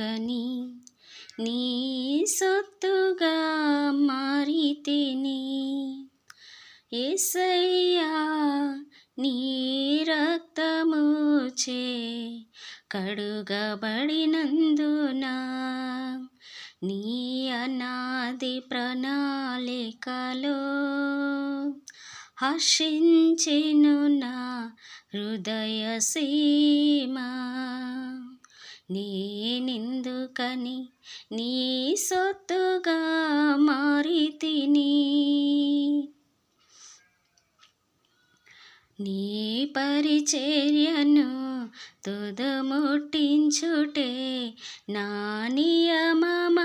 నేనెందుకని నీ సొత్తుగా మారితిని. ఏసయ్యా నీ రక్తముచే కడుగబడినందున నీ అనాది ప్రణాళికలో హర్షించెను నా హృదయ సీమా. నేనెందుకని నీ సొత్తుగా మారితిని. నీ పరిచర్యను తుదముట్టించుటే నా నియమమాయనే.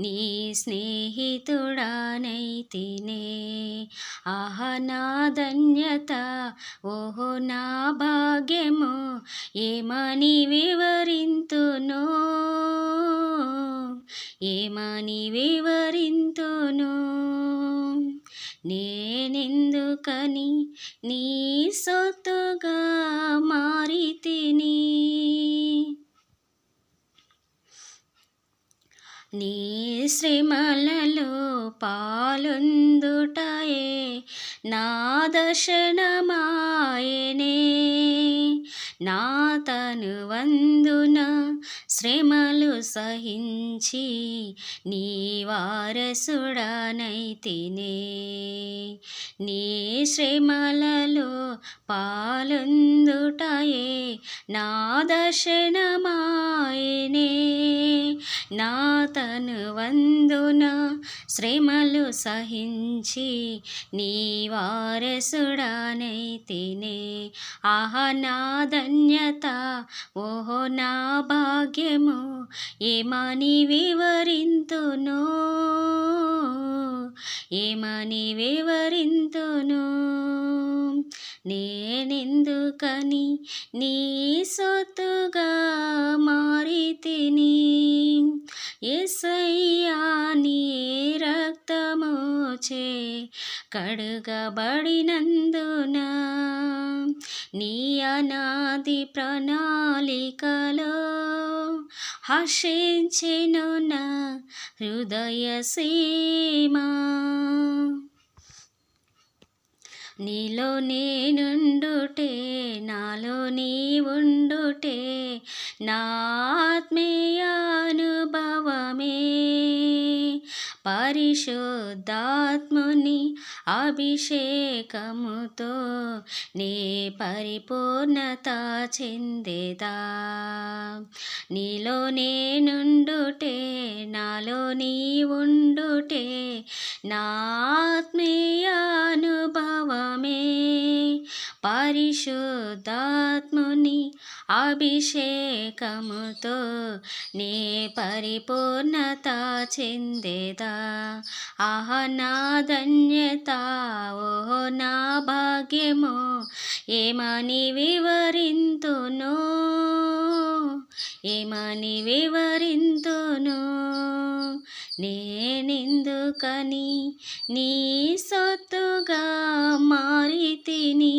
నీ స్నేహితుడానైతినే. ఆహ నా ధన్యత ఓహో నా భాగ్యము ఏమని వివరింతును? ఏమని వివరింతును? నేనెందుకని నీ సొత్తుగా మారితిని నీ శ్రీమలలో పాలుందుటయే నా దర్శనమాయనే. నా తను వందున శ్రమలు సహించి నీ వారసుడనైతినే నీ శ్రమలలో పాలందుటయే? నా దర్శనమాయనే. నా తను వందున శ్రమలు సహించి నీ వారసుడానైతినే ఆహ నా ధన్యత ఓహో నా భాగ్యము ఏమని వివరింతును? ఏమని వివరింతును? నేనెందుకని? నీ సొత్తుగా మారితిని. ఎసయ్యా నీ రక్తమోచే కడుగబడినందున నీ అనాది ప్రణాళికలో హర్షించెను నా హృదయ సీమా నీలో నేనుండుటే నాలో నీ ఉండుటే నాత్మీయానుభవమే పరిశుద్ధాత్ముని అభిషేకముతో నీ పరిపూర్ణత చెందేదా? నీలో నేనుండుటే నాలో నీ ఉండుటే నాత్మీయాను ఆత్మీయానుభవమే పరిశుద్ధాత్ముని అభిషేకముతో నీ పరిపూర్ణత చెందేదా ఆహ నా ధన్యత ఓహో నా భాగ్యము ఏమని వివరింతును ఏమని వివరింతును నేనెందుకని? నీ సొత్తుగా మారితిని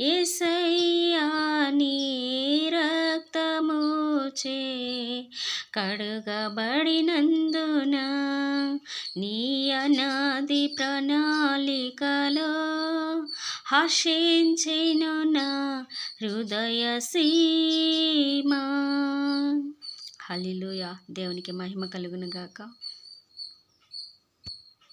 ఎసయ్యా నీ రక్తముచే కడుగబడినందున నీ అనాది ప్రణాళికలో హర్షించెను నా హృదయ సీమా హలిలుయ దేవునికి మహిమ కలుగునుగాక.